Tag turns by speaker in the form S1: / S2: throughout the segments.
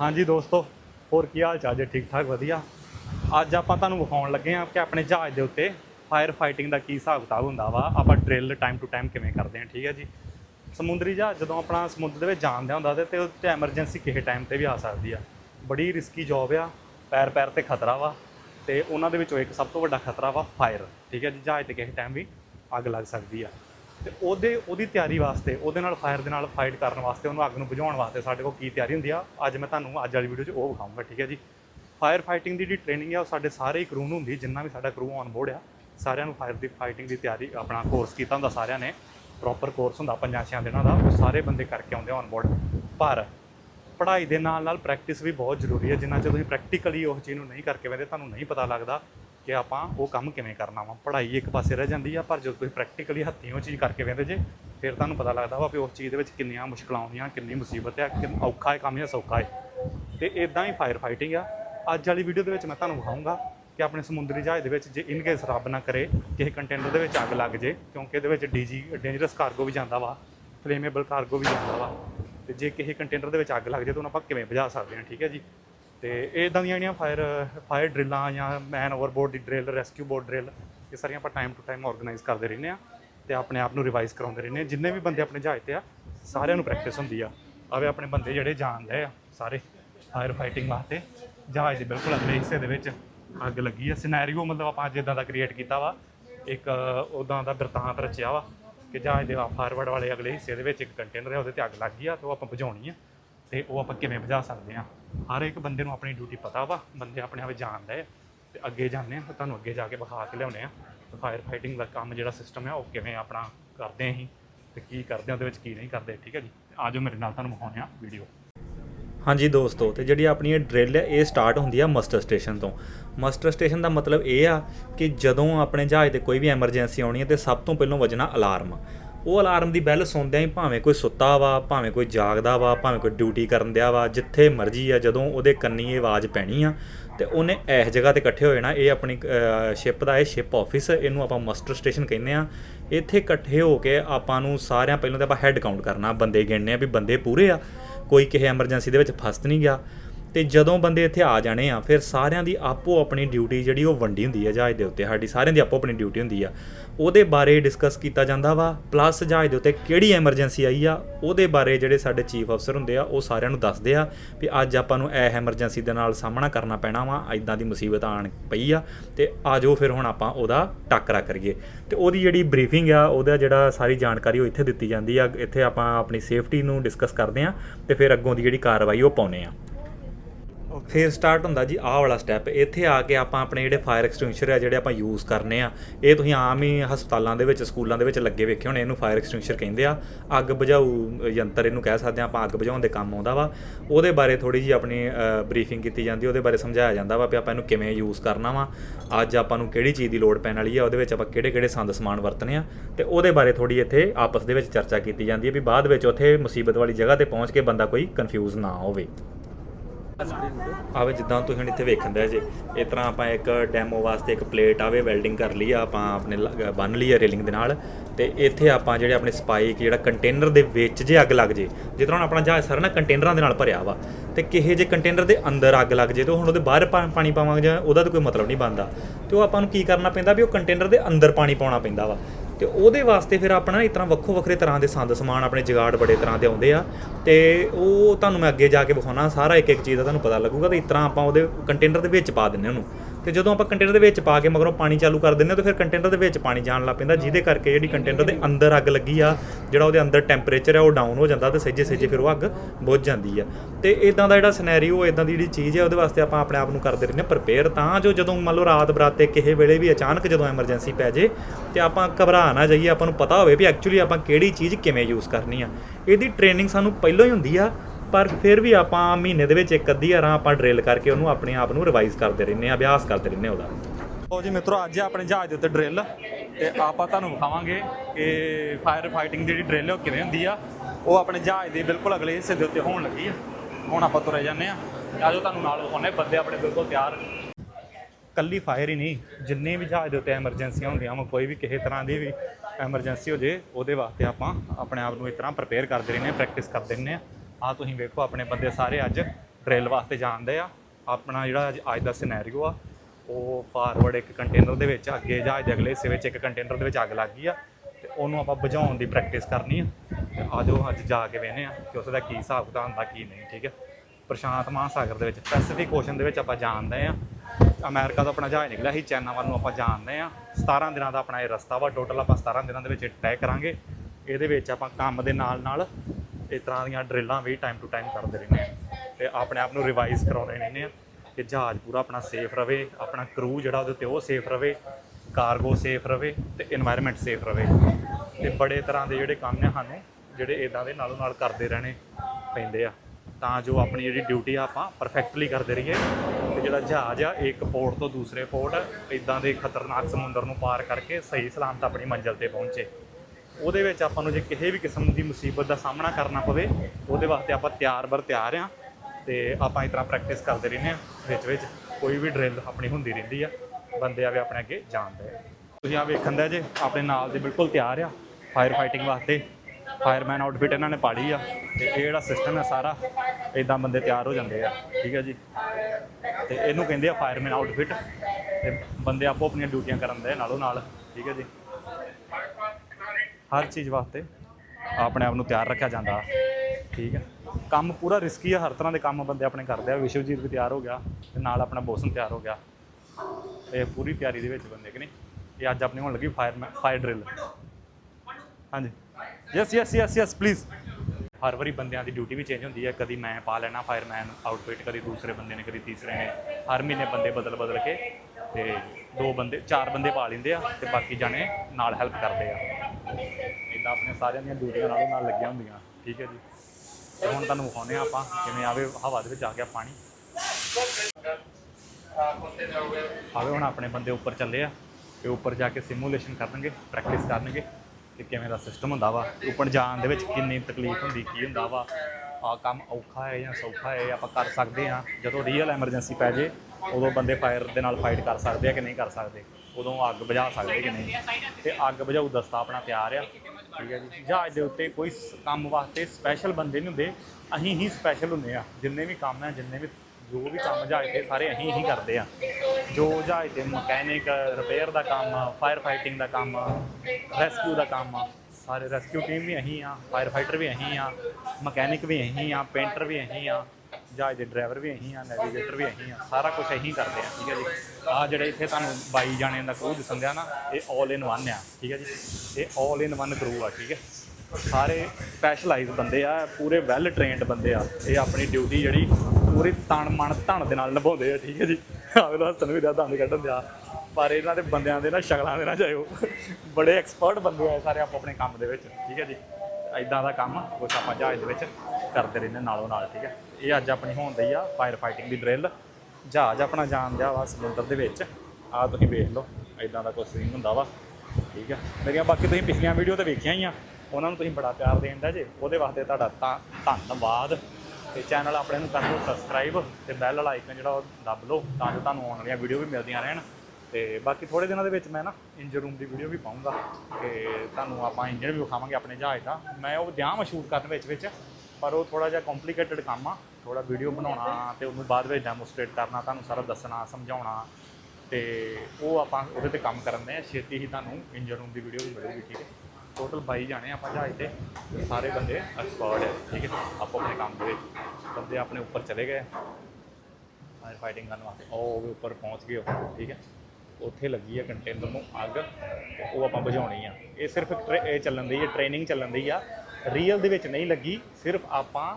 S1: ਹਾਂਜੀ ਦੋਸਤੋ, ਹੋਰ ਕੀ ਹਾਲ ਚਾਲ ਜੇ? ਠੀਕ ਠਾਕ, ਵਧੀਆ? ਅੱਜ ਆਪਾਂ ਤੁਹਾਨੂੰ ਵਿਖਾਉਣ ਲੱਗੇ ਹਾਂ ਕਿ ਆਪਣੇ ਜਹਾਜ਼ ਦੇ ਉੱਤੇ ਫਾਇਰ ਫਾਈਟਿੰਗ ਦਾ ਕੀ ਹਿਸਾਬ ਕਿਤਾਬ ਹੁੰਦਾ ਵਾ। ਆਪਾਂ ਡਰਿਲ ਟਾਈਮ ਟੂ ਟਾਈਮ ਕਿਵੇਂ ਕਰਦੇ ਹਾਂ, ਠੀਕ ਹੈ ਜੀ? ਸਮੁੰਦਰੀ ਜਹਾਜ਼ ਜਦੋਂ ਆਪਣਾ ਸਮੁੰਦਰ ਦੇ ਵਿੱਚ ਜਾਂਦੇ ਹੁੰਦਾ ਤੇ ਤੇ ਉਹ ਤੇ ਐਮਰਜੈਂਸੀ ਕਿਸੇ ਟਾਈਮ ਤੇ ਵੀ ਆ ਸਕਦੀ ਆ। ਬੜੀ ਰਿਸਕੀ ਜੌਬ ਆ, ਪੈਰ ਪੈਰ ਤੇ ਖਤਰਾ ਵਾ ਤੇ ਉਹਨਾਂ ਦੇ ਵਿੱਚੋਂ ਇੱਕ ਸਭ ਤੋਂ ਵੱਡਾ ਖਤਰਾ ਵਾ ਫਾਇਰ ਠੀਕ ਹੈ ਜੀ? ਜਹਾਜ਼ ਤੇ ਕਿਸੇ ਟਾਈਮ ਵੀ ਅੱਗ ਲੱਗ ਸਕਦੀ ਆ। ਤੇ ਉਹਦੇ, ਉਹਦੀ ਤਿਆਰੀ ਵਾਸਤੇ, ਉਹਦੇ ਨਾਲ ਫਾਇਰ ਦੇ ਨਾਲ ਫਾਈਟ ਕਰਨ ਵਾਸਤੇ, ਉਹਨੂੰ ਅੱਗ ਨੂੰ ਬੁਝਾਉਣ ਵਾਸਤੇ ਸਾਡੇ ਕੋਲ ਕੀ ਤਿਆਰੀ ਹੁੰਦੀ ਆ? ਅੱਜ ਮੈਂ ਤੁਹਾਨੂੰ ਅੱਜ ਵਾਲੀ ਵੀਡੀਓ 'ਚ ਉਹ ਵਿਖਾਊਂਗਾ, ਠੀਕ ਹੈ ਜੀ? ਫਾਇਰ ਫਾਈਟਿੰਗ ਦੀ ਜਿਹੜੀ ਟ੍ਰੇਨਿੰਗ ਆ, ਉਹ ਸਾਡੇ ਸਾਰੇ ਹੀ ਕਰੂ ਨੂੰ ਹੁੰਦੀ, ਜਿੰਨਾ ਵੀ ਸਾਡਾ ਕਰੂ ਔਨ ਬੋਰਡ ਆ, ਸਾਰਿਆਂ ਨੂੰ ਫਾਇਰ ਦੀ ਫਾਈਟਿੰਗ ਦੀ ਤਿਆਰੀ, ਆਪਣਾ ਕੋਰਸ ਕੀਤਾ ਹੁੰਦਾ ਸਾਰਿਆਂ ਨੇ ਪ੍ਰੋਪਰ ਕੋਰਸ ਹੁੰਦਾ ਪੰਜਾਂ ਛਿਆਂ ਦਿਨਾਂ ਦਾ, ਉਹ ਸਾਰੇ ਬੰਦੇ ਕਰਕੇ ਆਉਂਦੇ ਔਨ ਬੋਰਡ ਪਰ ਪੜ੍ਹਾਈ ਦੇ ਨਾਲ ਨਾਲ ਪ੍ਰੈਕਟਿਸ ਵੀ ਬਹੁਤ ਜ਼ਰੂਰੀ ਹੈ ਜਿੰਨਾ ਚਿਰ ਤੁਸੀਂ ਪ੍ਰੈਕਟੀਕਲੀ ਉਹ ਚੀਜ਼ ਨੂੰ ਨਹੀਂ ਕਰਕੇ ਵੇਂਦੇ ਤੁਹਾਨੂੰ ਨਹੀਂ ਪਤਾ ਲੱਗਦਾ ਕਿ ਆਪਾਂ ਉਹ ਕੰਮ ਕਿਵੇਂ ਕਰਨਾ ਵਾ? ਪੜ੍ਹਾਈ ਇੱਕ ਪਾਸੇ ਰਹਿ ਜਾਂਦੀ ਆ, ਪਰ ਜਦੋਂ ਤੁਸੀਂ ਪ੍ਰੈਕਟੀਕਲੀ ਹੱਥੀਂ ਉਹ ਚੀਜ਼ ਕਰਕੇ ਵੇਂਦੇ ਜੇ, ਫਿਰ ਤੁਹਾਨੂੰ ਪਤਾ ਲੱਗਦਾ ਵਾ ਵੀ ਉਸ ਚੀਜ਼ ਦੇ ਵਿੱਚ ਕਿੰਨੀਆਂ ਮੁਸ਼ਕਲਾਂ ਆਉਂਦੀਆਂ, ਕਿੰਨੀ ਮੁਸੀਬਤ ਹੈ ਕਿੰਨਾ ਔਖਾ ਹੈ ਕੰਮ ਜਾਂ ਸੌਖਾ ਹੈ ਤੇ ਇਦਾਂ ਹੀ ਫਾਇਰ ਫਾਈਟਿੰਗ ਆ। ਅੱਜ ਵਾਲੀ ਵੀਡੀਓ ਦੇ ਵਿੱਚ ਮੈਂ ਤੁਹਾਨੂੰ ਵਿਖਾਊਂਗਾ ਕਿ ਆਪਣੇ ਸਮੁੰਦਰੀ ਜਹਾਜ਼ ਦੇ ਵਿੱਚ ਜੇ ਇਨ ਕੇਸ ਰੱਬ ਨਾ ਕਰੇ, ਕਿਸੇ ਕੰਟੇਨਰ ਦੇ ਵਿੱਚ ਅੱਗ ਲੱਗ ਜੇ, ਕਿਉਂਕਿ ਇਹਦੇ ਵਿੱਚ ਡੀਜੀ ਡੇਂਜਰਸ ਕਾਰਗੋ ਵੀ ਜਾਂਦਾ ਵਾ ਫਲੇਮੇਬਲ ਕਾਰਗੋ ਵੀ ਜਾਂਦਾ ਵਾ। ਤੇ ਜੇ ਕਿਸੇ ਕੰਟੇਨਰ ਦੇ ਵਿੱਚ ਅੱਗ ਲੱਗ ਜੇ ਤਾਂ ਉਹਨੂੰ ਆਪਾਂ ਕਿਵੇਂ ਬੁਝਾ ਸਕਦੇ ਹਾਂ, ਠੀਕ ਹੈ ਜੀ? ਤੇ ਇਹ ਇਦਾਂ ਦੀਆਂ ਜਿਹੜੀਆਂ ਫਾਇਰ ਫਾਇਰ ਡਰਿੱਲਾਂ ਜਾਂ ਮੈਨ ਓਵਰਬੋਰਡ ਦੀ ਡਰਿੱਲ ਰੈਸਕਿਊ ਬੋਰਡ ਡਰਿੱਲ ਇਹ ਸਾਰੀਆਂ ਆਪਾਂ ਟਾਈਮ ਟੂ ਟਾਈਮ ਆਰਗੇਨਾਈਜ਼ ਕਰਦੇ ਰਹਿੰਦੇ ਆ ਤੇ ਆਪਣੇ ਆਪ ਨੂੰ ਰਿਵਾਈਜ਼ ਕਰਾਉਂਦੇ ਰਹਿੰਦੇ ਆ। ਜਿੰਨੇ ਵੀ ਬੰਦੇ ਆਪਣੇ ਜਹਾਜ਼ ਤੇ ਆ, ਸਾਰਿਆਂ ਨੂੰ ਪ੍ਰੈਕਟਿਸ ਹੁੰਦੀ ਆ। ਆਵੇ ਆਪਣੇ ਬੰਦੇ ਜਿਹੜੇ ਜਾਣਦੇ ਆ, ਸਾਰੇ ਫਾਇਰ ਫਾਈਟਿੰਗ ਵਾਸਤੇ। ਜਹਾਜ਼ ਦੇ ਬਿਲਕੁਲ ਅਗਲੇ ਹਿੱਸੇ ਦੇ ਵਿੱਚ ਅੱਗ ਲੱਗੀ ਆ। ਸਿਨੈਰੀਓ ਮਤਲਬ ਆਪਾਂ ਅੱਜ ਇਦਾਂ ਦਾ ਕ੍ਰੀਏਟ ਕੀਤਾ ਵਾ। ਇੱਕ ਉਦਾਂ ਦਾ ਬਿਰਤਾਂਤ ਰਚਿਆ ਵਾ ਕਿ ਜਹਾਜ਼ ਦੇ ਫਾਰਵਰਡ ਵਾਲੇ ਅਗਲੇ ਹਿੱਸੇ ਦੇ ਵਿੱਚ ਇੱਕ ਕੰਟੇਨਰ ਹੈ ਉਹਦੇ ਤੇ ਅੱਗ ਲੱਗ ਗਈ ਆ ਤੇ ਉਹ ਆਪਾਂ ਭਜਾਉਣੀ ਆ। ਤੇ ਉਹ ਆਪਾਂ ਕਿਵੇਂ ਬੁਝਾ ਸਕਦੇ ਆ? ਹਰ ਇੱਕ ਬੰਦੇ ਨੂੰ ਆਪਣੀ ਡਿਊਟੀ ਪਤਾ ਵਾ, ਬੰਦੇ ਆਪਣੇ ਆਪ ਜਾਣਦੇ ਆ ਤੇ ਅੱਗੇ ਜਾਂਦੇ ਆ, ਤੁਹਾਨੂੰ ਅੱਗੇ ਜਾ ਕੇ ਵਿਖਾ ਕੇ ਲਿਆਉਣੇ ਆ। ਫਾਇਰ ਫਾਈਟਿੰਗ ਦਾ ਕੰਮ ਜਿਹੜਾ ਸਿਸਟਮ ਹੈ ਉਹ ਕਿਵੇਂ ਆਪਣਾ ਕਰਦੇ ਆ ਅਸੀਂ ਤੇ ਕੀ ਕਰਦੇ ਆ, ਉਹਦੇ ਵਿੱਚ ਕੀ ਨਹੀਂ ਕਰਦੇ, ਠੀਕ ਹੈ ਜੀ? ਆਜੋ ਮੇਰੇ ਨਾਲ ਤੁਹਾਨੂੰ ਵਿਖਾਉਂਦੇ ਆ ਵੀਡੀਓ ਹਾਂਜੀ ਦੋਸਤੋ, ਤੇ ਜਿਹੜੀ ਆਪਣੀ ਇਹ ਡਰਿਲ ਹੈ ਇਹ ਸਟਾਰਟ ਹੁੰਦੀ ਆ ਮਸਟਰ ਸਟੇਸ਼ਨ ਤੋਂ। ਮਸਟਰ ਸਟੇਸ਼ਨ ਦਾ ਮਤਲਬ ਇਹ ਆ ਕਿ ਜਦੋਂ ਆਪਣੇ ਜਹਾਜ਼ ਤੇ ਕੋਈ ਵੀ ਐਮਰਜੈਂਸੀ ਆਉਣੀ ਹੈ ਤੇ ਸਭ ਤੋਂ ਪਹਿਲਾਂ ਵੱਜਣਾ ਅਲਾਰਮ ਉਹ ਅਲਾਰਮ ਦੀ ਬੈਲ ਸੁਣਦਿਆਂ ਹੀ ਭਾਵੇਂ ਕੋਈ ਸੁੱਤਾ ਵਾ, ਭਾਵੇਂ ਕੋਈ ਜਾਗਦਾ ਵਾ, ਭਾਵੇਂ ਕੋਈ ਡਿਊਟੀ ਕਰਨ ਦਿਆ ਵਾ, ਜਿੱਥੇ ਮਰਜ਼ੀ ਆ, ਜਦੋਂ ਉਹਦੇ ਕੰਨੀ ਇਹ ਆਵਾਜ਼ ਪੈਣੀ ਆ, ਤੇ ਉਹਨੇ ਇਸ ਜਗ੍ਹਾ ਤੇ ਇਕੱਠੇ ਹੋ ਜਾਣਾ ਇਹ ਆਪਣੀ ਸ਼ਿਪ ਦਾ ਇਹ ਸ਼ਿਪ ਆਫਿਸ ਇਹਨੂੰ ਆਪਾਂ ਮਸਟਰ ਸਟੇਸ਼ਨ ਕਹਿੰਦੇ ਆ, ਇੱਥੇ ਇਕੱਠੇ ਹੋ ਕੇ ਆਪਾਂ ਨੂੰ ਸਾਰਿਆਂ, ਪਹਿਲਾਂ ਤਾਂ ਆਪਾਂ ਹੈੱਡ ਕਾਊਂਟ ਕਰਨਾ, ਬੰਦੇ ਗਿਣਨੇ ਆ ਵੀ ਬੰਦੇ ਪੂਰੇ ਆ, ਕੋਈ ਕਿਸੇ ਐਮਰਜੈਂਸੀ ਦੇ ਵਿੱਚ ਫਸਤ ਨਹੀਂ ਗਿਆ ਤੇ ਜਦੋਂ ਬੰਦੇ ਇੱਥੇ ਆ ਜਾਣੇ ਆ, ਫਿਰ ਸਾਰਿਆਂ ਦੀ ਆਪੋ ਆਪਣੀ ਡਿਊਟੀ ਜਿਹੜੀ ਉਹ ਵੰਡੀ ਹੁੰਦੀ ਆ ਜਹਾਜ਼ ਦੇ ਉੱਤੇ। ਸਾਡੀ ਸਾਰਿਆਂ ਦੀ ਆਪੋ ਆਪਣੀ ਡਿਊਟੀ ਹੁੰਦੀ ਆ। ਉਹਦੇ ਬਾਰੇ ਡਿਸਕਸ ਕੀਤਾ ਜਾਂਦਾ ਵਾ ਪਲੱਸ ਜਹਾਜ਼ ਦੇ ਉੱਤੇ ਕਿਹੜੀ ਐਮਰਜੈਂਸੀ ਆਈ ਆ, ਉਹਦੇ ਬਾਰੇ ਜਿਹੜੇ ਸਾਡੇ ਚੀਫ ਅਫਸਰ ਹੁੰਦੇ ਆ, ਉਹ ਸਾਰਿਆਂ ਨੂੰ ਦੱਸਦੇ ਆ ਵੀ ਅੱਜ ਆਪਾਂ ਨੂੰ ਇਹ ਐਮਰਜੈਂਸੀ ਦੇ ਨਾਲ ਸਾਹਮਣਾ ਕਰਨਾ ਪੈਣਾ ਵਾ ਇਦਾਂ ਦੀ ਮੁਸੀਬਤ ਆਣ ਪਈ ਆ, ਤੇ ਆਜੋ ਫਿਰ ਹੁਣ ਆਪਾਂ ਉਹਦਾ ਟੱਕਰਾ ਕਰੀਏ। ਤੇ ਉਹਦੀ ਜਿਹੜੀ ਬਰੀਫਿੰਗ ਆ, ਉਹਦਾ ਜਿਹੜਾ ਸਾਰੀ ਜਾਣਕਾਰੀ ਉਹ ਇੱਥੇ ਦਿੱਤੀ ਜਾਂਦੀ ਆ, ਇੱਥੇ ਆਪਾਂ ਆਪਣੀ ਸੇਫਟੀ ਨੂੰ ਡਿਸਕਸ ਕਰਦੇ ਆ, ਤੇ ਫਿਰ ਅੱਗੋਂ ਦੀ ਜਿਹੜੀ ਕਾਰਵਾਈ ਉਹ ਪਾਉਨੇ ਆ। ਫਿਰ ਸਟਾਰਟ ਹੁੰਦਾ ਜੀ ਆਹ ਵਾਲਾ ਸਟੈਪ ਇੱਥੇ ਆ ਕੇ ਆਪਾਂ ਆਪਣੇ ਜਿਹੜੇ ਫਾਇਰ ਐਕਸਟਿੰਗੁਇਸ਼ਰ ਆ, ਜਿਹੜੇ ਆਪਾਂ ਯੂਜ਼ ਕਰਨੇ ਆ, ਇਹ ਤੁਸੀਂ ਆਮ ਹੀ ਹਸਪਤਾਲਾਂ ਦੇ ਵਿੱਚ, ਸਕੂਲਾਂ ਦੇ ਵਿੱਚ ਲੱਗੇ ਵੇਖੇ ਹੋਣੇ, ਇਹਨੂੰ ਫਾਇਰ ਐਕਸਟਿੰਗੁਇਸ਼ਰ ਕਹਿੰਦੇ ਆ। ਅੱਗ ਬੁਝਾਊ ਯੰਤਰ ਇਹਨੂੰ ਕਹਿ ਸਕਦੇ ਆ, ਆਪਾਂ ਅੱਗ ਬੁਝਾਉਣ ਦੇ ਕੰਮ ਆਉਂਦਾ ਵਾ। ਉਹਦੇ ਬਾਰੇ ਥੋੜੀ ਜੀ ਆਪਣੀ ਬਰੀਫਿੰਗ ਕੀਤੀ ਜਾਂਦੀ, ਉਹਦੇ ਬਾਰੇ ਸਮਝਾਇਆ ਜਾਂਦਾ ਵਾ ਵੀ ਆਪਾਂ ਇਹਨੂੰ ਕਿਵੇਂ ਯੂਜ਼ ਕਰਨਾ ਵਾ। ਅੱਜ ਆਪਾਂ ਨੂੰ ਕਿਹੜੀ ਚੀਜ਼ ਦੀ ਲੋੜ ਪੈਣ ਵਾਲੀ ਆ, ਉਹਦੇ ਵਿੱਚ ਆਪਾਂ ਕਿਹੜੇ ਕਿਹੜੇ ਸੰਦ ਸਮਾਨ ਵਰਤਨੇ ਆ। ਤੇ ਉਹਦੇ ਬਾਰੇ ਥੋੜੀ ਇੱਥੇ ਆਪਸ ਦੇ ਵਿੱਚ ਚਰਚਾ ਕੀਤੀ ਜਾਂਦੀ ਹੈ ਵੀ ਬਾਅਦ ਵਿੱਚ ਉੱਥੇ ਮੁਸੀਬਤ ਵਾਲੀ ਜਗ੍ਹਾ ਤੇ ਪਹੁੰਚ ਕੇ ਬੰਦਾ ਕੋਈ ਕਨਫਿਊਜ਼ ਨਾ ਹੋਵੇ। ਆਵੇ ਜਿੱਦਾਂ ਤੁਸੀਂ ਹੁਣ ਇੱਥੇ ਵੇਖਣ ਦੇ ਜੇ, ਇਸ ਤਰ੍ਹਾਂ ਆਪਾਂ ਇੱਕ ਡੈਮੋ ਵਾਸਤੇ ਇੱਕ ਪਲੇਟ ਆਵੇ ਵੈਲਡਿੰਗ ਕਰ ਲਈ ਆ, ਆਪਾਂ ਆਪਣੇ ਲ- ਬੰਨ ਲਈ ਆ ਰੇਲਿੰਗ ਦੇ ਨਾਲ ਤੇ ਇੱਥੇ ਆਪਾਂ ਜਿਹੜੇ ਆਪਣੇ ਸਪਾਈਕ ਜਿਹੜਾ ਕੰਟੇਨਰ ਦੇ ਵਿੱਚ ਜੇ ਅੱਗ ਲੱਗ ਜੇ, ਜਿਸ ਤਰ੍ਹਾਂ ਹੁਣ ਆਪਣਾ ਜਹਾਜ਼ ਸਾਰਾ ਨਾ ਕੰਟੇਨਰਾਂ ਦੇ ਨਾਲ ਭਰਿਆ ਵਾ, ਤੇ ਕਿਸੇ ਜੇ ਕੰਟੇਨਰ ਦੇ ਅੰਦਰ ਅੱਗ ਲੱਗ ਜੇ ਤੇ ਹੁਣ ਉਹਦੇ ਬਾਹਰ ਪਾ- ਪਾਣੀ ਪਾਵਾਂਗੇ ਜਾਂ ਉਹਦਾ ਤਾਂ ਕੋਈ ਮਤਲਬ ਨਹੀਂ ਬਣਦਾ, ਤੇ ਉਹ ਆਪਾਂ ਨੂੰ ਕੀ ਕਰਨਾ ਪੈਂਦਾ ਵੀ ਉਹ ਕੰਟੇਨਰ ਦੇ ਅੰਦਰ ਪਾਣੀ ਪਾਉਣਾ ਪੈਂਦਾ ਵਾ। ਤੇ ਉਹਦੇ ਵਾਸਤੇ ਫਿਰ ਆਪਣਾ ਇਸ ਤਰ੍ਹਾਂ ਵੱਖੋ ਵੱਖਰੇ ਤਰ੍ਹਾਂ ਦੇ ਸੰਦ, ਸਮਾਨ ਆਪਣੇ ਜਗਾੜ ਬੜੇ ਤਰ੍ਹਾਂ ਦੇ ਆਉਂਦੇ ਆ। ਤੇ ਉਹ ਤੁਹਾਨੂੰ ਮੈਂ ਅੱਗੇ ਜਾ ਕੇ ਵਿਖਾਉਣਾ, ਸਾਰਾ ਇੱਕ ਇੱਕ ਚੀਜ਼ ਦਾ ਤੁਹਾਨੂੰ ਪਤਾ ਲੱਗੂਗਾ ਤੇ ਇਸ ਤਰ੍ਹਾਂ ਆਪਾਂ ਉਹਦੇ ਕੰਟੇਨਰ ਦੇ ਵਿੱਚ ਪਾ ਦਿੰਨੇ ਉਹਨੂੰ। ਤੇ ਜਦੋਂ ਆਪਾਂ ਕੰਟੇਨਰ ਦੇ ਵਿੱਚ ਪਾ ਕੇ ਮਗਰੋਂ ਪਾਣੀ ਚਾਲੂ ਕਰ ਦਿੰਦੇ ਹਾਂ, ਤਾਂ ਫਿਰ ਕੰਟੇਨਰ ਦੇ ਵਿੱਚ ਪਾਣੀ ਜਾਣ ਲੱਗ ਪੈਂਦਾ, ਜਿਹਦੇ ਕਰਕੇ ਜਿਹੜੀ ਕੰਟੇਨਰ ਦੇ ਅੰਦਰ ਅੱਗ ਲੱਗੀ ਆ, ਜਿਹੜਾ ਉਹਦੇ ਅੰਦਰ ਟੈਂਪਰੇਚਰ ਹੈ ਉਹ ਡਾਊਨ ਹੋ ਜਾਂਦਾ ਤੇ ਸਹਿਜੇ ਸਹਿਜੇ ਫਿਰ ਉਹ ਅੱਗ ਬੁਝ ਜਾਂਦੀ ਆ। ਤੇ ਇਦਾਂ ਦਾ ਜਿਹੜਾ ਸਿਨੈਰੀਓ ਇਦਾਂ ਦੀ ਜਿਹੜੀ ਚੀਜ਼ ਹੈ ਉਹਦੇ ਵਾਸਤੇ ਆਪਾਂ ਆਪਣੇ ਆਪ ਨੂੰ ਕਰਦੇ ਰਹਿੰਦੇ ਪ੍ਰਪੇਅਰ ਤਾਂ ਜੋ ਜਦੋਂ ਮੰਨ ਲਓ ਰਾਤ ਬਰਾਤੇ ਕਿਸੇ ਵੇਲੇ ਵੀ ਅਚਾਨਕ ਜਦੋਂ ਐਮਰਜੈਂਸੀ ਪੈ ਜੇ, ਤੇ ਆਪਾਂ ਘਬਰਾ ਨਾ ਜਾਈਏ, ਆਪਾਂ ਨੂੰ ਪਤਾ ਹੋਵੇ ਵੀ ਐਕਚੁਅਲੀ ਆਪਾਂ ਕਿਹੜੀ ਚੀਜ਼ ਕਿਵੇਂ ਯੂਜ਼ ਕਰਨੀ ਆ। ਇਹਦੀ ਟ੍ਰੇਨਿੰਗ ਸਾਨੂੰ ਪਹਿਲਾਂ ਹੀ ਹੁੰਦੀ ਆ ਪਰ ਫਿਰ ਵੀ ਆਪਾਂ ਮਹੀਨੇ ਦੇ ਵਿੱਚ ਇੱਕ ਅੱਧੀ ਵਾਰ ਆਪਾਂ ਡਰਿਲ ਕਰਕੇ ਉਹਨੂੰ ਆਪਣੇ ਆਪ ਨੂੰ ਰਿਵਾਈਜ਼ ਕਰਦੇ ਰਹਿੰਦੇ ਆ ਅਭਿਆਸ ਕਰਦੇ ਰਹਿੰਦੇ ਉਹਦਾ। ਉਹ ਜੀ ਮਿੱਤਰੋ, ਅੱਜ ਆਪਣੇ ਜਹਾਜ਼ ਦੇ ਉੱਤੇ ਡਰਿਲ ਤੇ ਆਪਾਂ ਤੁਹਾਨੂੰ ਵਿਖਾਵਾਂਗੇ ਕਿ ਫਾਇਰ ਫਾਈਟਿੰਗ ਜਿਹੜੀ ਡਰਿਲ ਉਹ ਕਿਵੇਂ ਹੁੰਦੀ ਆ। ਉਹ ਆਪਣੇ ਜਹਾਜ਼ ਦੇ ਬਿਲਕੁਲ ਅਗਲੇ ਹਿੱਸੇ ਦੇ ਉੱਤੇ ਹੋਣ ਲੱਗੀ ਆ। ਹੁਣ ਆਪਾਂ ਤੁਰੇ ਜਾਂਦੇ ਆ ਆਜੋ ਤੁਹਾਨੂੰ ਨਾਲ ਵਿਖਾਉਣੇ ਬੰਦੇ ਆਪਣੇ ਬਿਲਕੁਲ ਤਿਆਰ। ਕੱਲੀ ਫਾਇਰ ਹੀ ਨਹੀਂ, ਜਿੰਨੇ ਵੀ ਜਹਾਜ਼ ਦੇ ਉੱਤੇ ਐਮਰਜੈਂਸੀਆਂ ਹੁੰਦੀਆਂ ਵਾ, ਕੋਈ ਵੀ ਕਿਸੇ ਤਰ੍ਹਾਂ ਦੀ ਵੀ ਐਮਰਜੈਂਸੀ ਹੋ ਜੇ, ਉਹਦੇ ਵਾਸਤੇ ਆਪਾਂ ਆਪਣੇ ਆਪ ਨੂੰ ਇਸ ਤਰ੍ਹਾਂ ਪ੍ਰਪੇਅਰ ਕਰਦੇ ਰਹਿੰਦੇ ਆ ਪ੍ਰੈਕਟਿਸ ਕਰਦੇ ਰਹਿੰਦੇ ਆ ਆ ਤੁਸੀਂ ਵੇਖੋ ਆਪਣੇ ਬੰਦੇ ਸਾਰੇ ਅੱਜ ਡਰਿਲ ਵਾਸਤੇ ਜਾਣਦੇ ਆ। ਆਪਣਾ ਜਿਹੜਾ ਅੱਜ- ਅੱਜ ਦਾ ਸਿਨੈਰੀਓ ਆ, ਉਹ ਫਾਰਵਰਡ ਇੱਕ ਕੰਟੇਨਰ ਦੇ ਵਿੱਚ ਅੱਗੇ ਜਹਾਜ਼ ਦੇ ਅਗਲੇ ਹਿੱਸੇ ਵਿੱਚ ਇੱਕ ਕੰਟੇਨਰ ਦੇ ਵਿੱਚ ਅੱਗ ਲੱਗ ਗਈ ਆ ਤੇ ਉਹਨੂੰ ਆਪਾਂ ਬੁਝਾਉਣ ਦੀ ਪ੍ਰੈਕਟਿਸ ਕਰਨੀ ਆ। ਤੇ ਆਜੋ ਅੱਜ ਜਾ ਕੇ ਵੇਖਦੇ ਆ ਕਿ ਉਸ ਦਾ ਕੀ ਹਿਸਾਬ ਕਿਤਾਬ ਹੁੰਦਾ, ਕੀ ਨਹੀਂ, ਠੀਕ ਹੈ ਪ੍ਰਸ਼ਾਂਤ ਮਹਾਸਾਗਰ ਦੇ ਵਿੱਚ ਪੈਸੀਫਿਕ ਓਸ਼ਨ ਦੇ ਵਿੱਚ ਆਪਾਂ ਜਾਣਦੇ ਆ। ਅਮਰੀਕਾ ਤੋਂ ਆਪਣਾ ਜਹਾਜ਼ ਨਿਕਲਿਆ ਸੀ ਚਾਈਨਾ ਵੱਲ ਨੂੰ ਆਪਾਂ ਜਾਣਦੇ ਆ। 17 ਦਿਨਾਂ ਦਾ ਆਪਣਾ ਇਹ ਰਸਤਾ ਵਾ ਟੋਟਲ ਆਪਾਂ 17 ਦਿਨਾਂ ਦੇ ਵਿੱਚ ਤੈਅ ਕਰਾਂਗੇ। ਇਹਦੇ ਵਿੱਚ ਆਪਾਂ ਕੰਮ ਦੇ ਨਾਲ ਨਾਲ ਇਸ ਤਰ੍ਹਾਂ ਦੀਆਂ ਡਰਿੱਲਾਂ ਵੀ ਟਾਈਮ ਟੂ ਟਾਈਮ ਕਰਦੇ ਰਹਿੰਦੇ ਆ ਤੇ ਆਪਣੇ ਆਪ ਨੂੰ ਰਿਵਾਈਜ਼ ਕਰਾਉਂਦੇ ਰਹਿੰਦੇ ਆ ਕਿ ਜਹਾਜ਼ ਪੂਰਾ ਆਪਣਾ ਸੇਫ ਰਹੇ ਆਪਣਾ ਕਰੂ ਜਿਹੜਾ ਉਹਦੇ ਉੱਤੇ ਉਹ ਸੇਫ ਰਹੇ ਕਾਰਗੋ ਸੇਫ ਰਹੇ ਤੇ এনवायरमेंट ਸੇਫ ਰਹੇ ਤੇ ਬੜੇ ਤਰ੍ਹਾਂ ਦੇ ਜਿਹੜੇ ਕੰਮ ਨੇ ਸਾਨੂੰ ਜਿਹੜੇ ਇਦਾਂ ਦੇ ਨਾਲੋਂ ਨਾਲ ਕਰਦੇ ਰਹਿਣੇ ਪੈਂਦੇ ਆ। ਤਾਂ ਜੋ ਆਪਣੀ ਜਿਹੜੀ ਡਿਊਟੀ ਆ ਆਪਾਂ ਪਰਫੈਕਟਲੀ ਕਰਦੇ ਰਹੀਏ ਤੇ ਜਿਹੜਾ ਜਹਾਜ਼ ਆ, ਇੱਕ ਪੋਰਟ ਤੋਂ ਦੂਸਰੇ ਪੋਰਟ ਇਦਾਂ ਦੇ ਖਤਰਨਾਕ ਸਮੁੰਦਰ ਨੂੰ ਪਾਰ ਕਰਕੇ ਸਹੀ ਸਲਾਮਤ ਆਪਣੀ ਮੰਜ਼ਿਲ ਤੇ ਪਹੁੰਚੇ। ਉਹਦੇ ਵਿੱਚ ਆਪਾਂ ਨੂੰ ਜੇ ਕਿਸੇ ਵੀ ਕਿਸਮ ਦੀ ਮੁਸੀਬਤ ਦਾ ਸਾਹਮਣਾ ਕਰਨਾ ਪਵੇ, ਉਹਦੇ ਵਾਸਤੇ ਆਪਾਂ ਤਿਆਰ ਬਰ ਤਿਆਰ ਆ ਤੇ ਆਪਾਂ ਇਸ ਤਰ੍ਹਾਂ ਪ੍ਰੈਕਟਿਸ ਕਰਦੇ ਰਹਿੰਦੇ ਆ, ਵਿੱਚ ਵਿੱਚ ਕੋਈ ਵੀ ਡਰਿਲ ਆਪਣੀ ਹੁੰਦੀ ਰਹਿੰਦੀ ਆ, ਬੰਦੇ ਆਵੇ ਆਪਣੇ ਅੱਗੇ ਜਾਣਦੇ ਆ। ਤੁਸੀਂ ਆ ਵੇਖਣ ਦਾ ਜੇ, ਆਪਣੇ ਨਾਲ ਦੇ ਬਿਲਕੁਲ ਤਿਆਰ ਆ ਫਾਇਰ ਫਾਈਟਿੰਗ ਵਾਸਤੇ। ਫਾਇਰਮੈਨ ਆਊਟਫਿਟ ਇਹਨਾਂ ਨੇ ਪਾੜੀ ਆ ਤੇ ਇਹ ਜਿਹੜਾ ਸਿਸਟਮ ਹੈ ਸਾਰਾ ਇਦਾਂ ਬੰਦੇ ਤਿਆਰ ਹੋ ਜਾਂਦੇ ਆ, ਠੀਕ ਹੈ ਜੀ? ਤੇ ਇਹਨੂੰ ਕਹਿੰਦੇ ਆ ਫਾਇਰਮੈਨ ਆਊਟਫਿਟ ਤੇ ਬੰਦੇ ਆਪੋ ਆਪਣੀਆਂ ਡਿਊਟੀਆਂ ਕਰਨ ਦੇ ਨਾਲੋਂ ਨਾਲ, ਠੀਕ ਹੈ ਜੀ? ਹਰ ਚੀਜ਼ ਵਾਸਤੇ ਆਪਣੇ ਆਪ ਨੂੰ ਤਿਆਰ ਰੱਖਿਆ ਜਾਂਦਾ। ਠੀਕ ਹੈ। ਕੰਮ ਪੂਰਾ ਰਿਸਕੀ ਆ, ਹਰ ਤਰ੍ਹਾਂ ਦੇ ਕੰਮ ਬੰਦੇ ਆਪਣੇ ਕਰਦੇ ਆ। ਵਿਸ਼ਵਜੀਤ ਵੀ ਤਿਆਰ ਹੋ ਗਿਆ ਤੇ ਨਾਲ ਆਪਣਾ ਬੋਸਨ ਤਿਆਰ ਹੋ ਗਿਆ। ਇਹ ਪੂਰੀ ਤਿਆਰੀ ਦੇ ਵਿੱਚ ਬੰਦੇ ਕਿ ਨਹੀਂ? ਇਹ ਅੱਜ ਆਪਣੀ ਹੋਣ ਲੱਗੀ ਫਾਇਰ ਫਾਇਰ ਡਰਿਲ ਹਾਂਜੀ। Yes yes yes yes please ਹਰ ਵਾਰੀ ਬੰਦਿਆਂ ਦੀ ਡਿਊਟੀ ਵੀ ਚੇਂਜ ਹੁੰਦੀ ਹੈ। ਕਦੀ ਮੈਂ ਪਾ ਲੈਣਾ ਫਾਇਰਮੈਨ ਆਊਟਫਿਟ ਕਦੀ ਦੂਸਰੇ ਬੰਦੇ ਨੇ, ਕਦੀ ਤੀਸਰੇ ਨੇ। ਹਰ ਮਹੀਨੇ ਬੰਦੇ ਬਦਲ ਬਦਲ ਕੇ ਤੇ ਦੋ ਬੰਦੇ, ਚਾਰ ਬੰਦੇ ਪਾ ਲੈਂਦੇ ਆ ਤੇ ਬਾਕੀ ਜਾਣੇ ਨਾਲ ਹੈਲਪ ਕਰਦੇ ਆ। ਆਪਣੇ ਸਾਰਿਆਂ ਦੀਆਂ ਡਿਊਟੀਆਂ ਨਾਲੋਂ ਨਾਲ ਲੱਗੀਆਂ ਹੁੰਦੀਆਂ। ਠੀਕ ਹੈ ਜੀ। ਤੇ ਹੁਣ ਤੁਹਾਨੂੰ ਵਿਖਾਉਂਦੇ ਆ ਆਪਾਂ, ਕਿਵੇਂ ਆਵੇ ਹਵਾ ਦੇ ਵਿੱਚ ਆ ਗਿਆ ਪਾਣੀ। ਆਵੇ ਹੁਣ ਆਪਣੇ ਬੰਦੇ ਉੱਪਰ ਚੱਲੇ ਆ ਤੇ ਉੱਪਰ ਜਾ ਕੇ ਸਿਮੂਲੇਸ਼ਨ ਕਰਨਗੇ ਪ੍ਰੈਕਟਿਸ ਕਰਨਗੇ ਕਿ ਕਿਵੇਂ ਦਾ ਸਿਸਟਮ ਹੁੰਦਾ ਵਾ ਉੱਪਰ ਜਾਣ ਦੇ ਵਿੱਚ ਕਿੰਨੀ ਤਕਲੀਫ ਹੁੰਦੀ, ਕੀ ਹੁੰਦਾ ਵਾ। ਆ ਕੰਮ ਔਖਾ ਹੈ ਜਾਂ ਸੌਖਾ ਹੈ, ਆਪਾਂ ਕਰ ਸਕਦੇ ਆ ਜਦੋਂ ਰੀਅਲ ਐਮਰਜੈਂਸੀ ਪੈ ਜੇ, ਉਦੋਂ ਬੰਦੇ ਫਾਇਰ ਦੇ ਨਾਲ ਫਾਈਟ ਕਰ ਸਕਦੇ ਆ ਕਿ ਨਹੀਂ ਕਰ ਸਕਦੇ, ਉਦੋਂ ਅੱਗ ਬੁਝਾ ਸਕਦੇ ਕਿ ਨਹੀਂ। ਤੇ ਅੱਗ ਬੁਝਾਊ ਦਸਤਾ ਆਪਣਾ ਤਿਆਰ ਆ। ਠੀਕ ਹੈ ਜੀ। ਜਹਾਜ਼ ਦੇ ਉੱਤੇ ਕੋਈ ਸ- ਕੰਮ ਵਾਸਤੇ ਸਪੈਸ਼ਲ ਬੰਦੇ ਨਹੀਂ ਹੁੰਦੇ। ਅਸੀਂ ਹੀ ਸਪੈਸ਼ਲ ਹੁੰਦੇ ਆ ਜਿੰਨੇ ਵੀ ਕੰਮ ਆ ਜਿੰਨੇ ਵੀ ਜੋ ਵੀ ਕੰਮ ਜਹਾਜ਼ ਦੇ ਸਾਰੇ ਅਸੀਂ ਹੀ ਕਰਦੇ ਆ ਜੋ ਜਹਾਜ਼ ਦੇ ਮਕੈਨਿਕ ਰਿਪੇਅਰ ਦਾ ਕੰਮ ਫਾਇਰ ਫਾਈਟਿੰਗ ਦਾ ਕੰਮ ਰੈਸਕਿਊ ਦਾ ਕੰਮ, ਸਾਰੇ ਰੈਸਕਿਊ ਟੀਮ ਵੀ ਅਸੀਂ ਆ ਫਾਇਰ ਫਾਈਟਰ ਵੀ ਅਸੀਂ ਆ ਮਕੈਨਿਕ ਵੀ ਅਸੀਂ ਆ ਪੇਂਟਰ ਵੀ ਅਸੀਂ ਆ ਜਹਾਜ਼ ਦੇ ਡਰਾਈਵਰ ਵੀ ਅਸੀਂ ਆ ਨੈਵੀਗੇਟਰ ਵੀ ਅਸੀਂ ਆ, ਸਾਰਾ ਕੁਝ ਅਸੀਂ ਕਰਦੇ ਆ, ਠੀਕ ਹੈ ਜੀ। ਆ ਜਿਹੜੇ ਇੱਥੇ ਤੁਹਾਨੂੰ 22 ਜਾਣਿਆਂ ਦਾ ਕਰੂ ਦਿਸਣ ਦਿਆ ਨਾ, ਇਹ 올 ਇਨ ਵਨ ਆ, ਠੀਕ ਹੈ ਜੀ। ਇਹ 올 ਇਨ ਵਨ ਕਰੂ ਆ, ਠੀਕ ਹੈ। ਸਾਰੇ ਸਪੈਸ਼ਲਾਈਜ਼ ਬੰਦੇ ਆ, ਪੂਰੇ ਵੈਲ ਟ੍ਰੇਨਡ ਬੰਦੇ ਆ। ਇਹ ਆਪਣੀ ਡਿਊਟੀ ਜਿਹੜੀ ਪੂਰੀ ਤਨ ਮਨ ਧਨ ਦੇ ਨਾਲ ਨਿਭਾਉਂਦੇ ਆ, ਠੀਕ ਹੈ ਜੀ। ਆਵੇਲਾ ਹੱਸਣ ਵੀ ਦਾ ਦੰਦ ਕੱਢਣ ਦਿਆ। ਪਰ ਇਹਨਾਂ ਦੇ ਬੰਦਿਆਂ ਦੇ ਨਾ ਸ਼ਕਲਾਂ ਦੇ ਨਾ ਜਾਇਓ। ਬੜੇ ਐਕਸਪਰਟ ਬੰਦੇ ਆ ਸਾਰੇ ਆਪੋ ਆਪਣੇ ਕੰਮ ਦੇ ਵਿੱਚ, ਠੀਕ ਹੈ ਜੀ। ਐਦਾਂ ਦਾ ਕੰਮ ਕੁਛ ਆਪਾਂ ਜਹਾਜ਼ ਦੇ ਵਿੱਚ ਕਰਦੇ ਰਹਿੰਦੇ ਨਾਲੋਂ ਨਾਲ, ਠੀਕ ਹੈ? ਇਹ ਅੱਜ ਆਪਣੀ ਹੋਣ ਦਈ ਆ ਫਾਇਰ ਫਾਈਟਿੰਗ ਦੀ ਡਰਿਲ ਜਹਾਜ਼ ਆਪਣਾ ਜਾਣ ਦਿਆ ਵਾ ਸਮੁੰਦਰ ਦੇ ਵਿੱਚ। ਆ ਤੁਸੀਂ ਵੇਖ ਲਓ ਐਦਾਂ ਦਾ ਕੁਛ ਸੀਨ ਹੁੰਦਾ ਵਾ, ਠੀਕ ਹੈ? ਮੇਰੀਆਂ ਬਾਕੀ ਤੁਸੀਂ ਪਿਛਲੀਆਂ ਵੀਡੀਓ ਤੇ ਵੇਖੀਆਂ ਹੀ ਆ। ਉਹਨਾਂ ਨੂੰ ਤੁਸੀਂ ਬੜਾ ਪਿਆਰ ਦੇਂਦਾ ਜੇ। ਉਹਦੇ ਵਾਸਤੇ ਤੁਹਾਡਾ ਤਾਂ ਧੰਨਵਾਦ। ਤੇ ਚੈਨਲ ਆਪਣੇ ਨੂੰ ਕਰ ਲਓ ਸਬਸਕ੍ਰਾਈਬ ਤੇ ਬੈਲ ਵਾਲਾ ਆਈਕਨ ਜਿਹੜਾ ਉਹ ਦੱਬ ਲਓ, ਤਾਂ ਜੋ ਤੁਹਾਨੂੰ ਆਉਣ ਵਾਲੀਆਂ ਵੀਡੀਓ ਵੀ ਮਿਲਦੀਆਂ ਰਹਿਣ। ਤੇ ਬਾਕੀ ਥੋੜੇ ਦਿਨਾਂ ਦੇ ਵਿੱਚ ਮੈਂ ਨਾ ਇੰਜਨ ਰੂਮ ਦੀ ਵੀਡੀਓ ਵੀ ਪਾਉਂਗਾ ਤੇ ਤੁਹਾਨੂੰ ਆਪਾਂ ਇੰਜਨ ਵੀ ਵਿਖਾਵਾਂਗੇ ਆਪਣੇ ਜਹਾਜ਼ ਦਾ। ਮੈਂ ਉਹ ਦਿਆਂ ਮਸ਼ਹੂਰ ਕਰਨ ਵਿੱਚ ਵਿੱਚ ਪਰ ਉਹ ਥੋੜਾ ਜਿਹਾ ਕੰਪਲਿਕੇਟਡ ਕੰਮ ਆ। ਥੋੜਾ ਵੀਡੀਓ ਬਣਾਉਣਾ ਤੇ ਉਹਨੂੰ ਬਾਅਦ ਵਿੱਚ ਡੈਮੋਸਟ੍ਰੇਟ ਕਰਨਾ ਤੁਹਾਨੂੰ ਸਾਰਾ ਦੱਸਣਾ ਸਮਝਾਉਣਾ ਤੇ ਉਹ ਆਪਾਂ ਉਹਦੇ ਤੇ ਕੰਮ ਕਰਨ ਦੇ ਆ। ਛੇਤੀ ਹੀ ਤੁਹਾਨੂੰ ਇੰਜਨ ਰੂਮ ਦੀ ਵੀਡੀਓ ਵੀ ਮਿਲੇਗੀ ਠੀਕ ਹੈ? ਟੋਟਲ 22 ਜਾਣੇ ਆਪਾਂ ਜਹਾਜ਼ ਤੇ। ਸਾਰੇ ਬੰਦੇ ਐਕਸਪਰਟ ਹੈ ਠੀਕ ਹੈ? ਆਪੋ ਆਪਣੇ ਕੰਮ ਦੇ ਵਿੱਚ। ਬੰਦੇ ਆਪਣੇ ਉੱਪਰ ਚਲੇ ਗਏ। ਫਾਇਰ ਫਾਈਟਿੰਗ ਕਰਨ ਵਾਸਤੇ। ਉਹ ਉਹਦੇ ਉੱਪਰ ਪਹੁੰਚ ਗਏ ਉਹ, ਠੀਕ ਹੈ? ਉੱਥੇ ਲੱਗੀ ਹੈ ਕੰਟੇਨਰ ਨੂੰ ਅੱਗ ਤੇ ਉਹ ਆਪਾਂ ਬੁਝਾਉਣੀ ਆ। ਇਹ ਸਿਰਫ ਟਰੇ- ਇਹ ਚੱਲਣ ਦੀ ਹੈ ਟ੍ਰੇਨਿੰਗ ਚੱਲਣ ਦੀ ਆ। ਰੀਅਲ ਦੇ ਵਿੱਚ ਨਹੀਂ ਲੱਗੀ, ਸਿਰਫ ਆਪਾਂ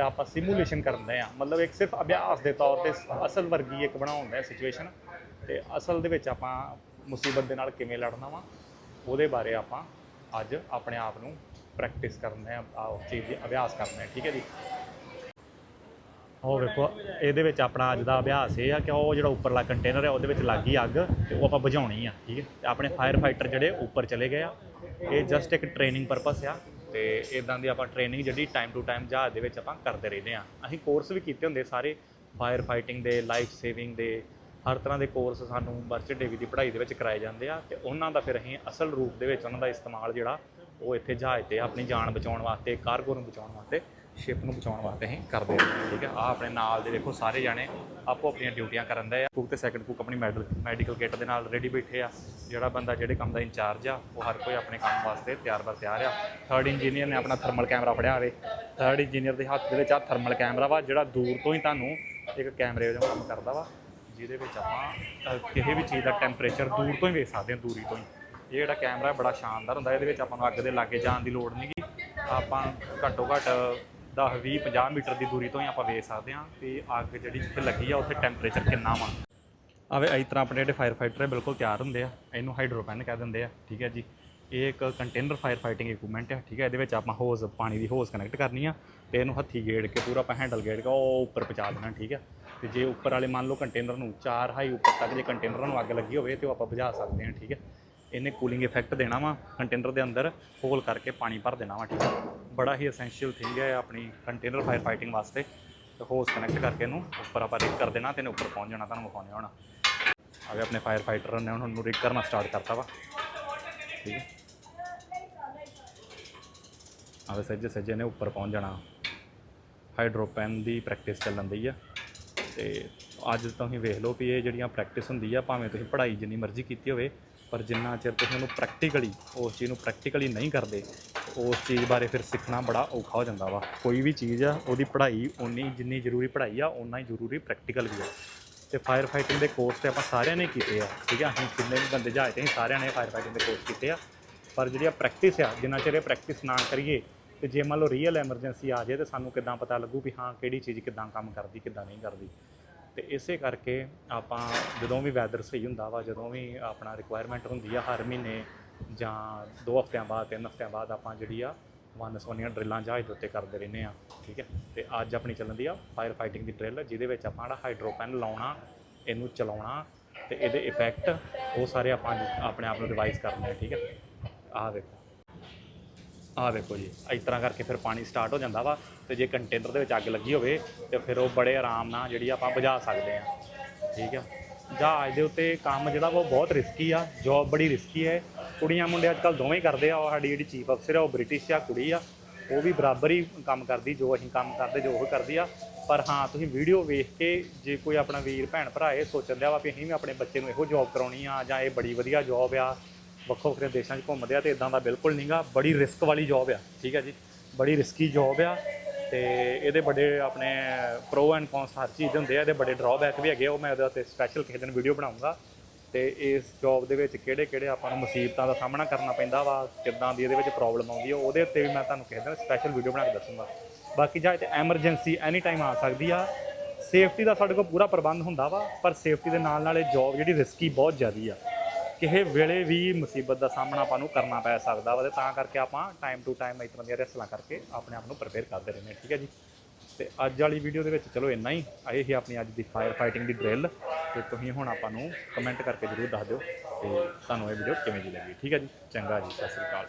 S1: ਆਪਾਂ ਸਿਮੂਲੇਸ਼ਨ ਕਰਦੇ ਆ। ਮਤਲਬ ਇੱਕ ਸਿਰਫ ਅਭਿਆਸ ਦੇ ਤੌਰ ਤੇ ਅਸਲ ਵਰਗੀ ਇੱਕ ਬਣਾਉਂਦਾ ਹੈ ਸਿਚੁਏਸ਼ਨ ਤੇ ਅਸਲ ਦੇ ਵਿੱਚ ਆਪਾਂ ਮੁਸੀਬਤ ਦੇ ਨਾਲ ਕਿਵੇਂ ਲੜਨਾ ਵਾ, ਉਹਦੇ ਬਾਰੇ ਆਪਾਂ ਅੱਜ ਆਪਣੇ ਆਪ ਨੂੰ ਪ੍ਰੈਕਟਿਸ ਕਰਦੇ ਹੈ ਆ ਉਸ ਚੀਜ਼ ਦੀ ਅਭਿਆਸ ਕਰਦੇ ਹੈ ਠੀਕ ਹੈ ਜੀ? ਉਹ ਵੇਖੋ, ਇਹਦੇ ਵਿੱਚ ਆਪਣਾ ਅੱਜ ਦਾ ਅਭਿਆਸ ਇਹ ਆ ਕਿ ਉਹ ਜਿਹੜਾ ਉੱਪਰਲਾ ਕੰਟੇਨਰ ਹੈ ਉਹਦੇ ਵਿੱਚ ਲੱਗ ਗਈ ਅੱਗ, ਤੇ ਉਹ ਆਪਾਂ ਬੁਝਾਉਣੀ ਆ, ਠੀਕ ਹੈ? ਤੇ ਆਪਣੇ ਫਾਇਰ ਫਾਈਟਰ ਜਿਹੜੇ ਉੱਪਰ ਚਲੇ ਗਏ ਆ, ਇਹ ਜਸਟ ਇੱਕ ਟ੍ਰੇਨਿੰਗ ਪਰਪਸ ਆ। ਤੇ ਇਦਾਂ ਦੀ ਆਪਾਂ ਟ੍ਰੇਨਿੰਗ ਜਿਹੜੀ ਟਾਈਮ ਟੂ ਟਾਈਮ ਜਹਾਜ਼ ਦੇ ਵਿੱਚ ਆਪਾਂ ਕਰਦੇ ਰਹਿੰਦੇ ਆ ਅਸੀਂ ਕੋਰਸ ਵੀ ਕੀਤੇ ਹੁੰਦੇ ਸਾਰੇ ਫਾਇਰ ਫਾਈਟਿੰਗ ਦੇ ਲਾਈਫ ਸੇਵਿੰਗ ਦੇ, ਹਰ ਤਰ੍ਹਾਂ ਦੇ ਕੋਰਸ ਸਾਨੂੰ ਮਰਚੈਂਟ ਨੇਵੀ ਦੀ ਪੜ੍ਹਾਈ ਦੇ ਵਿੱਚ ਕਰਾਏ ਜਾਂਦੇ ਆ ਤੇ ਉਹਨਾਂ ਦਾ ਫਿਰ ਅਸੀਂ ਅਸਲ ਰੂਪ ਦੇ ਵਿੱਚ ਉਹਨਾਂ ਦਾ ਇਸਤੇਮਾਲ ਜਿਹੜਾ ਉਹ ਇੱਥੇ ਜਹਾਜ਼ ਤੇ ਆਪਣੀ ਜਾਨ ਬਚਾਉਣ ਵਾਸਤੇ ਕਾਰਗੋ ਨੂੰ ਬਚਾਉਣ ਵਾਸਤੇ ਸ਼ਿਪ ਨੂੰ ਬਚਾਉਣ ਵਾਸਤੇ ਅਸੀਂ ਕਰਦੇ ਹਾਂ, ਠੀਕ ਹੈ? ਆ ਆਪਣੇ ਨਾਲ ਦੇ ਵੇਖੋ ਸਾਰੇ ਜਾਣੇ ਆਪੋ ਆਪਣੀਆਂ ਡਿਊਟੀਆਂ ਕਰਨ ਦੇ ਆ। ਕੁੱਕ ਤੇ ਸੈਕੰਡ ਕੁੱਕ ਆਪਣੀ ਮੈਡਲ ਮੈਡੀਕਲ ਕਿੱਟ ਦੇ ਨਾਲ ਰੈਡੀ ਬੈਠੇ ਆ। ਜਿਹੜਾ ਬੰਦਾ, ਜਿਹੜੇ ਕੰਮ ਦਾ ਇੰਚਾਰਜ ਆ, ਉਹ ਹਰ ਕੋਈ ਆਪਣੇ ਕੰਮ ਵਾਸਤੇ ਤਿਆਰ ਬਰ ਤਿਆਰ ਆ। ਥਰਡ ਇੰਜੀਨੀਅਰ ਨੇ ਆਪਣਾ ਥਰਮਲ ਕੈਮਰਾ ਫੜਿਆ ਹੋਵੇ ਥਰਡ ਇੰਜੀਨੀਅਰ ਦੇ ਹੱਥ ਦੇ ਵਿੱਚ ਆ ਥਰਮਲ ਕੈਮਰਾ ਵਾ, ਜਿਹੜਾ ਦੂਰ ਤੋਂ ਹੀ ਤੁਹਾਨੂੰ ਇੱਕ ਕੈਮਰੇ ਵਜੋਂ ਕੰਮ ਕਰਦਾ ਵਾ, ਜਿਹਦੇ ਵਿੱਚ ਆਪਾਂ ਕਿਸੇ ਵੀ ਚੀਜ਼ ਦਾ ਟੈਂਪਰੇਚਰ ਦੂਰ ਤੋਂ ਹੀ ਵੇਖ ਸਕਦੇ ਹਾਂ, ਦੂਰੀ ਤੋਂ ਹੀ। ਇਹ ਜਿਹੜਾ ਕੈਮਰਾ ਬੜਾ ਸ਼ਾਨਦਾਰ ਹੁੰਦਾ, ਇਹਦੇ ਵਿੱਚ ਆਪਾਂ ਨੂੰ ਅੱਗ ਦੇ ਲਾਗੇ ਜਾਣ ਦੀ ਲੋੜ ਨਹੀਂਗੀ ਆਪਾਂ ਘੱਟੋ ਘੱਟ 10 20 50 ਮੀਟਰ ਦੀ ਦੂਰੀ ਤੋਂ ਹੀ ਆਪਾਂ ਵੇਖ ਸਕਦੇ ਹਾਂ ਕਿ ਅੱਗ ਜਿਹੜੀ ਜਿੱਥੇ ਲੱਗੀ ਆ, ਉੱਥੇ ਟੈਂਪਰੇਚਰ ਕਿੰਨਾ ਵਾ। ਆਵੇ ਇਸ ਤਰ੍ਹਾਂ ਆਪਣੇ ਜਿਹੜੇ ਫਾਇਰ ਫਾਈਟਰ ਹੈ ਬਿਲਕੁਲ ਤਿਆਰ ਹੁੰਦੇ ਆ। ਇਹਨੂੰ ਹਾਈਡਰੋਪੈਨ ਕਹਿ ਦਿੰਦੇ ਆ, ਠੀਕ ਹੈ ਜੀ। ਇਹ ਇੱਕ ਕੰਟੇਨਰ ਫਾਇਰ ਫਾਈਟਿੰਗ ਇਕਵਿਪਮੈਂਟ ਹੈ ਠੀਕ ਹੈ। ਇਹਦੇ ਵਿੱਚ ਆਪਾਂ ਹੋਜ਼ ਪਾਣੀ ਦੀ ਹੋਜ਼ ਕਨੈਕਟ ਕਰਨੀ ਆ ਤੇ ਇਹਨੂੰ ਹੱਥੀ ਗੇੜ ਕੇ ਪੂਰਾ ਆਪਾਂ ਹੈਂਡਲ ਗੇੜ ਕੇ ਉਹ ਉੱਪਰ ਪਹੁੰਚਾ ਦੇਣਾ, ਠੀਕ ਹੈ। ਤੇ ਜੇ ਉੱਪਰ ਵਾਲੇ ਮੰਨ ਲਓ ਕੰਟੇਨਰ ਨੂੰ ਚਾਰ ਹਾਈ ਉੱਪਰ ਤੱਕ ਜੇ ਕੰਟੇਨਰ ਨੂੰ ਅੱਗ ਲੱਗੀ ਹੋਵੇ ਤੇ ਉਹ ਆਪਾਂ ਬੁਝਾ ਸਕਦੇ ਹਾਂ, ਠੀਕ ਹੈ। ਇਹਨੇ ਕੂਲਿੰਗ ਇਫੈਕਟ ਦੇਣਾ ਵਾ ਕੰਟੇਨਰ ਦੇ ਅੰਦਰ ਹੋਲ ਕਰਕੇ ਪਾਣੀ ਭਰ ਦੇਣਾ ਵਾ, ਠੀਕ ਹੈ ਬੜਾ ਹੀ ਐਸੈਂਸ਼ੀਅਲ ਥਿੰਗ ਹੈ ਆਪਣੀ ਕੰਟੇਨਰ ਫਾਇਰ ਫਾਈਟਿੰਗ ਵਾਸਤੇ। ਤੇ ਹੋਸ ਕਨੈਕਟ ਕਰਕੇ ਇਹਨੂੰ ਉੱਪਰ ਆਪਾਂ ਰਿਕ ਕਰ ਦੇਣਾ ਤੇ ਇਹਨੇ ਉੱਪਰ ਪਹੁੰਚ ਜਾਣਾ, ਤੁਹਾਨੂੰ ਵਿਖਾਉਣੇ ਹੋਣਾ। ਆਵੇ ਆਪਣੇ ਫਾਇਰ ਫਾਈਟਰ ਨੇ ਉਹਨੂੰ ਰਿਕ ਕਰਨਾ ਸਟਾਰਟ ਕਰਤਾ ਵਾ। ਠੀਕ ਹੈ ਆਵੇ ਸੱਜੇ ਸੱਜੇ ਨੇ ਉੱਪਰ ਪਹੁੰਚ ਜਾਣਾ। ਹਾਈਡਰੋਪੈਨ ਦੀ ਪ੍ਰੈਕਟਿਸ ਚੱਲਣ ਦੀ ਆ। ਤੇ ਅੱਜ ਤੁਸੀਂ ਵੇਖ ਲਓ ਵੀ ਇਹ ਜਿਹੜੀਆਂ ਪ੍ਰੈਕਟਿਸ ਹੁੰਦੀ ਆ, ਭਾਵੇਂ ਤੁਸੀਂ ਪੜ੍ਹਾਈ ਜਿੰਨੀ ਮਰਜ਼ੀ ਕੀਤੀ ਹੋਵੇ, ਪਰ ਜਿੰਨਾ ਚਿਰ ਤੁਸੀਂ ਉਹਨੂੰ ਪ੍ਰੈਕਟੀਕਲੀ ਉਸ ਚੀਜ਼ ਨੂੰ ਪ੍ਰੈਕਟੀਕਲੀ ਨਹੀਂ ਕਰਦੇ, ਉਸ ਚੀਜ਼ ਬਾਰੇ ਫਿਰ ਸਿੱਖਣਾ ਬੜਾ ਔਖਾ ਹੋ ਜਾਂਦਾ ਵਾ। ਕੋਈ ਵੀ ਚੀਜ਼ ਆ, ਉਹਦੀ ਪੜ੍ਹਾਈ ਉਨੀ ਜਿੰਨੀ ਜ਼ਰੂਰੀ ਪੜ੍ਹਾਈ ਆ ਉਨਾ ਹੀ ਜ਼ਰੂਰੀ ਪ੍ਰੈਕਟੀਕਲ ਵੀ ਆ। ਤੇ ਫਾਇਰ ਫਾਈਟਿੰਗ ਦੇ ਕੋਰਸ ਤੇ ਆਪਾਂ ਸਾਰਿਆਂ ਨੇ ਕੀਤੇ ਆ, ਠੀਕ ਆ? ਅਸੀਂ ਕਿੰਨੇ ਵੀ ਬੰਦੇ ਜਹਾਜ਼ ਤੇ ਅਸੀਂ ਸਾਰਿਆਂ ਨੇ ਫਾਇਰ ਫਾਈਟਿੰਗ ਦੇ ਕੋਰਸ ਕੀਤੇ ਆ। ਪਰ ਜਿਹੜੀ ਆ ਪ੍ਰੈਕਟਿਸ ਆ, ਜਿੰਨਾ ਚਿਰ ਇਹ ਪ੍ਰੈਕਟਿਸ ਨਾ ਕਰੀਏ, ਤੇ ਜੇ ਮੰਨ ਲਓ ਰੀਅਲ ਐਮਰਜੈਂਸੀ ਆ ਜਾਏ, ਤੇ ਸਾਨੂੰ ਕਿੱਦਾਂ ਪਤਾ ਲੱਗੂ ਵੀ ਹਾਂ, ਕਿਹੜੀ ਚੀਜ਼ ਕਿੱਦਾਂ ਕੰਮ ਕਰਦੀ, ਕਿੱਦਾਂ ਨਹੀਂ ਕਰਦੀ। ਤੇ ਇਸੇ ਕਰਕੇ ਆਪਾਂ ਜਦੋਂ ਵੀ ਵੈਦਰ ਸਹੀ ਹੁੰਦਾ ਵਾ, ਜਦੋਂ ਵੀ ਆਪਣਾ ਰਿਕੁਆਇਰਮੈਂਟ ਹੁੰਦੀ ਆ ਹਰ ਮਹੀਨੇ ਜਾਂ 2 ਹਫ਼ਤਿਆਂ ਬਾਅਦ 3 ਹਫ਼ਤਿਆਂ ਬਾਅਦ ਆਪਾਂ ਜਿਹੜੀ ਆ ਵਨ ਸੋਨੀਆਂ ਡਰਿੱਲਾਂ ਜਹਾਜ਼ ਦੇ ਉੱਤੇ ਕਰਦੇ ਰਹਿੰਦੇ ਆ, ਠੀਕ ਹੈ? ਤੇ ਅੱਜ ਆਪਣੀ ਚੱਲਣ ਦੀ ਆ ਫਾਇਰ ਫਾਈਟਿੰਗ ਦੀ ਡਰਿੱਲ, ਜਿਹਦੇ ਵਿੱਚ ਆਪਾਂ ਜਿਹੜਾ ਹਾਈਡਰੋਪੈਨ ਲਾਉਣਾ, ਇਹਨੂੰ ਚਲਾਉਣਾ ਤੇ ਇਹਦੇ ਇਫੈਕਟ ਉਹ ਸਾਰੇ ਆਪਾਂ ਆਪਣੇ ਆਪ ਨੂੰ ਰਿਵਾਈਜ਼ ਕਰਨੇ ਠੀਕ ਹੈ? ਆਹ ਦੇਖੋ ਆਹ ਦੇਖੋ ਜੀ ਇਸ ਤਰ੍ਹਾਂ ਕਰਕੇ ਫਿਰ ਪਾਣੀ ਸਟਾਰਟ ਹੋ ਜਾਂਦਾ ਵਾ ਤੇ ਜੇ ਕੰਟੇਨਰ ਦੇ ਵਿੱਚ ਅੱਗ ਲੱਗੀ ਹੋਵੇ ਤੇ ਫਿਰ ਉਹ ਬੜੇ ਆਰਾਮ ਨਾਲ ਜਿਹੜੀ ਆਪਾਂ ਬੁਝਾ ਸਕਦੇ ਆ ਠੀਕ ਆ? ਜਹਾਜ਼ ਦੇ ਉੱਤੇ ਕੰਮ ਜਿਹੜਾ ਵਾ ਉਹ ਬਹੁਤ ਰਿਸਕੀ ਆ ਜੌਬ ਬੜੀ ਰਿਸਕੀ ਹੈ ਕੁੜੀਆਂ ਮੁੰਡੇ ਅੱਜ ਕੱਲ ਦੋਵੇਂ ਹੀ ਕਰਦੇ ਆ, ਉਹ ਸਾਡੀ ਜਿਹੜੀ ਚੀਫ ਅਫਸਰ ਆ, ਉਹ ਬ੍ਰਿਟਿਸ਼ ਆ, ਕੁੜੀ ਆ। ਉਹ ਵੀ ਬਰਾਬਰ ਹੀ ਕੰਮ ਕਰਦੀ, ਜੋ ਅਸੀਂ ਕੰਮ ਕਰਦੇ, ਜੋ ਉਹ ਕਰਦੀ ਆ। ਪਰ ਹਾਂ, ਤੁਸੀਂ ਵੀਡੀਓ ਵੇਖ ਕੇ ਜੇ ਕੋਈ ਆਪਣਾ ਵੀਰ, ਭੈਣ, ਭਰਾ ਇਹ ਸੋਚਣ ਦਿਆ ਵਾ ਵੀ ਅਸੀਂ ਵੀ ਆਪਣੇ ਬੱਚੇ ਨੂੰ ਇਹੋ ਜੌਬ ਕਰਾਉਣੀ ਆ ਜਾਂ ਇਹ ਬੜੀ ਵਧੀਆ ਜੌਬ ਆ ਵੱਖੋ ਵੱਖਰੇ ਦੇਸ਼ਾਂ 'ਚ ਘੁੰਮਦੇ ਆ ਤੇ ਇਦਾਂ ਦਾ ਬਿਲਕੁਲ ਨਹੀਂਗਾ ਬੜੀ ਰਿਸਕ ਵਾਲੀ ਜੌਬ ਆ ਠੀਕ ਹੈ ਜੀ। ਬੜੀ ਰਿਸਕੀ ਜੌਬ ਆ ਤੇ ਇਹਦੇ ਬੜੇ ਆਪਣੇ ਪ੍ਰੋ ਐਂਡ ਕੌਨਸ ਹਰ ਚੀਜ਼ ਹੁੰਦੇ ਆ ਇਹਦੇ ਬੜੇ ਡਰਾਬੈਕ ਵੀ ਹੈਗੇ ਆ, ਉਹ ਮੈਂ ਉਹਦੇ ਉੱਤੇ ਸਪੈਸ਼ਲ ਕਿਸੇ ਦਿਨ ਵੀਡੀਓ ਬਣਾਉਂਗਾ। ਤੇ ਇਸ ਜੌਬ ਦੇ ਵਿੱਚ ਕਿਹੜੇ ਕਿਹੜੇ ਆਪਾਂ ਨੂੰ ਮੁਸੀਬਤਾਂ ਦਾ ਸਾਹਮਣਾ ਕਰਨਾ ਪੈਂਦਾ ਵਾ ਕਿੱਦਾਂ ਦੀ ਇਹਦੇ ਵਿੱਚ ਪ੍ਰੋਬਲਮ ਆਉਂਦੀ ਆ ਉਹਦੇ ਉੱਤੇ ਵੀ ਮੈਂ ਤੁਹਾਨੂੰ ਕਿਸੇ ਦਿਨ ਸਪੈਸ਼ਲ ਵੀਡੀਓ ਬਣਾ ਕੇ ਦੱਸੂੰਗਾ। ਬਾਕੀ ਜਾਂ ਤੇ ਐਮਰਜੈਂਸੀ ਐਨੀ ਟਾਈਮ ਆ ਸਕਦੀ ਆ। ਸੇਫਟੀ ਦਾ ਸਾਡੇ ਕੋਲ ਪੂਰਾ ਪ੍ਰਬੰਧ ਹੁੰਦਾ ਵਾ ਪਰ ਸੇਫਟੀ ਦੇ ਨਾਲ ਨਾਲ ਇਹ ਜੌਬ ਜਿਹੜੀ ਰਿਸਕੀ ਬਹੁਤ ਜ਼ਿਆਦੀ ਆ। ਕਿਸੇ ਵੇਲੇ ਵੀ ਮੁਸੀਬਤ ਦਾ ਸਾਹਮਣਾ ਆਪਾਂ ਨੂੰ ਕਰਨਾ ਪੈ ਸਕਦਾ ਵਾ ਤੇ ਤਾਂ ਕਰਕੇ ਆਪਾਂ ਟਾਈਮ ਟੂ ਟਾਈਮ ਇਸ ਤਰ੍ਹਾਂ ਦੀਆਂ ਰੈਸਲਾਂ ਕਰਕੇ ਆਪਣੇ ਆਪ ਨੂੰ ਪ੍ਰਪੇਅਰ ਕਰਦੇ ਰਹਿੰਦੇ ਹਾਂ, ਠੀਕ ਹੈ ਜੀ? ਤੇ ਅੱਜ ਵਾਲੀ ਵੀਡੀਓ ਦੇ ਵਿੱਚ ਚਲੋ ਇੰਨਾ ਹੀ। ਇਹ ਹੀ ਆਪਣੀ ਅੱਜ ਦੀ ਫਾਇਰ ਫਾਈਟਿੰਗ ਦੀ ਡਰਿੱਲ ਤੇ ਤੁਸੀਂ ਹੁਣ ਆਪਾਂ ਨੂੰ ਕਮੈਂਟ ਕਰਕੇ ਜਰੂਰ ਦੱਸ ਦਿਓ ਤੇ ਤੁਹਾਨੂੰ ਇਹ ਵੀਡੀਓ ਕਿਵੇਂ ਦੀ ਲੱਗੀ, ਠੀਕ ਹੈ ਜੀ? ਚੰਗਾ ਜੀ, ਸਤਿ ਸ੍ਰੀ ਅਕਾਲ।